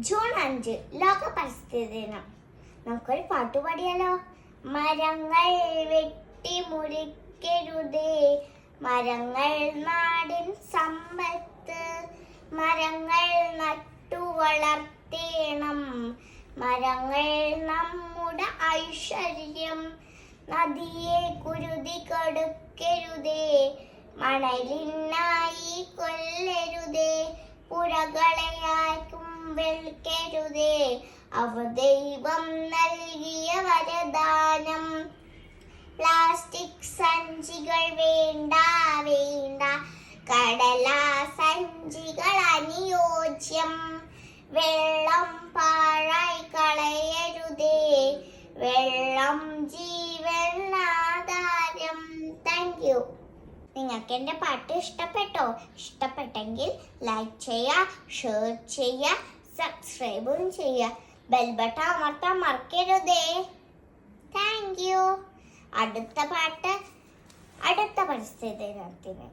June അഞ്ച് ലോക പരിസ്ഥിതി ദിനം. നമുക്കൊരു പാട്ട് പാടിയാലോ? മരങ്ങൾ വെട്ടി മുറിക്കരുതേ മരങ്ങൾ നാടിൻ സമ്പത്ത്. മരങ്ങൾ നട്ടു വളർത്തേണം. മരങ്ങൾ നമ്മുടെ ഐശ്വര്യം. നദിയെ കുരുതി കൊടുക്കരുതേ. മണലിനായി കൊല്ലരുതേ. പുഴകളെയാക്കും വെൽക്കരുതേ അവ ദൈവം നൽകിയ വരദാനം. പ്ലാസ്റ്റിക് സഞ്ചികൾ വേണ്ട വേണ്ട. കടലാ സഞ്ചികൾ അനുയോജ്യം. വെള്ളം പാഴായി കളയരുതേ. വെള്ളം ജീവൻ ആധാരം താങ്ക് യു നിങ്ങൾക്ക് എന്റെ പാട്ട് ഇഷ്ടപ്പെട്ടോ? ഇഷ്ടപ്പെട്ടെങ്കിൽ ലൈക്ക് ചെയ്യുക ഷെയർ ചെയ്യുക സബ്സ്ക്രൈബും ചെയ്യുക. ബെൽബട്ട അമർത്താൻ മറക്കരുതേ. താങ്ക് യു അടുത്ത പാട്ട് അടുത്ത പരിസ്ഥിതി ദിനത്തിന്.